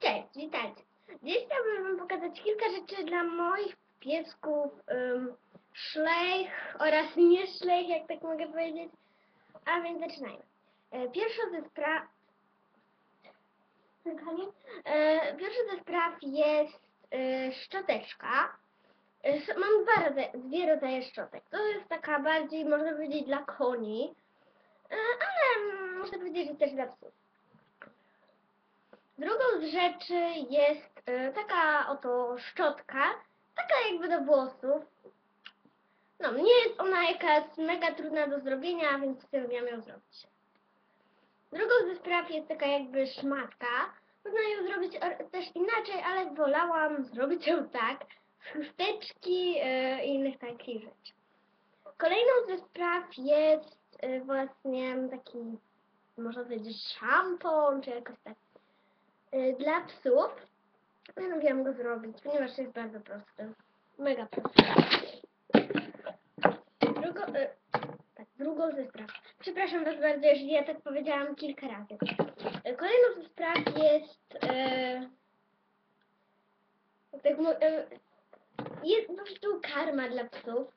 Cześć, witajcie. Dziś chciałabym Wam pokazać kilka rzeczy dla moich piesków, um, szlejch oraz nie szlejch, jak tak mogę powiedzieć. A więc zaczynajmy. E, Pierwsza ze spraw... E, Pierwsza ze spraw jest e, szczoteczka. E, Mam dwa rodzaje, dwie rodzaje szczotek. To jest taka bardziej, można powiedzieć, dla koni, e, ale mm, można powiedzieć, że też dla psów. Drugą z rzeczy jest e, taka oto szczotka, taka jakby do włosów. No, nie jest ona jakaś mega trudna do zrobienia, więc postanowiłam ją zrobić. Drugą ze spraw jest taka jakby szmatka. Można ją zrobić też inaczej, ale wolałam zrobić ją tak, z chusteczki e, i innych takich rzeczy. Kolejną ze spraw jest e, właśnie taki, można powiedzieć, szampon, czy jakoś tak y, dla psów. Postanowiłam go zrobić, ponieważ jest bardzo prosty. Mega prosty. Drugo, y, tak, drugą ze spraw. Przepraszam Was bardzo, jeżeli ja tak powiedziałam kilka razy. Y, Kolejną ze spraw jest y, tak, y, jest po prostu karma dla psów.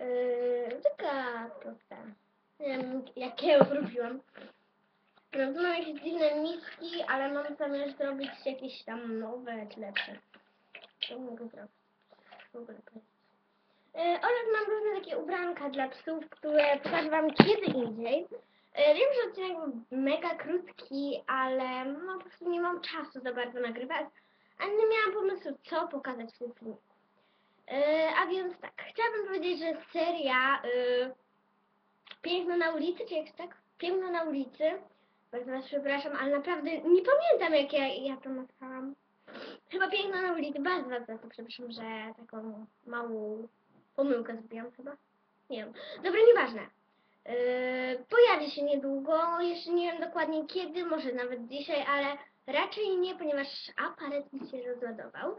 Y, taka prosta. Nie wiem, jak ja ją zrobiłam. Mam jakieś dziwne miski, ale mam zamiar zrobić jakieś tam nowe, lepsze. Co mogę zrobić? W ogóle. E, oraz mam różne takie ubranka dla psów, które pokażę wam kiedy indziej. E, wiem, że odcinek był mega krótki, ale no po prostu nie mam czasu za bardzo nagrywać, a nie miałam pomysłu, co pokazać w tym filmiku. E, a więc tak, chciałabym powiedzieć, że seria e, Piękno na ulicy, czy jak tak? Piękno na ulicy. Bardzo was przepraszam, ale naprawdę nie pamiętam jak ja, ja to nazwałam. Chyba piękno na ulicy. Bardzo za to przepraszam, że taką małą pomyłkę zrobiłam chyba. Nie wiem. Dobra, nieważne. Yy, pojawi się niedługo, jeszcze nie wiem dokładnie kiedy, może nawet dzisiaj, ale raczej nie, ponieważ aparat mi się rozładował.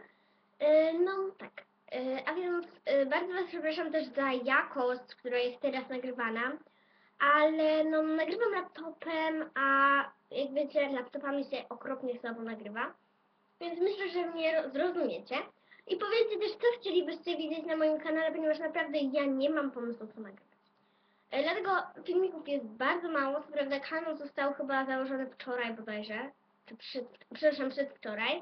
Yy, no tak. Yy, a więc yy, bardzo was przepraszam też za jakość, która jest teraz nagrywana ale no nagrywam laptopem, a jak wiecie, laptopami się okropnie słabo nagrywa. Więc myślę, że mnie ro- zrozumiecie. I powiedzcie też, co chcielibyście widzieć na moim kanale, ponieważ naprawdę ja nie mam pomysłu, co nagrywać. E, Dlatego filmików jest bardzo mało. Co prawda kanał został chyba założony wczoraj bodajże, czy przed, przepraszam, przedwczoraj.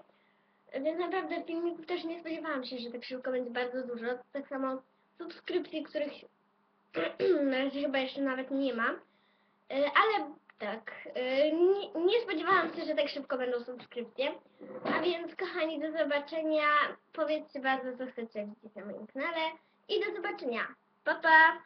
E, Więc naprawdę filmików też nie spodziewałam się, że tak szybko będzie bardzo dużo. Tak samo subskrypcji, których na razie chyba jeszcze nawet nie ma. E, Ale tak, e, nie, nie spodziewałam się, że tak szybko będą subskrypcje. A więc kochani, do zobaczenia. Powiedzcie bardzo, co chcecie widzieć na moim kanale. I do zobaczenia. Pa, pa!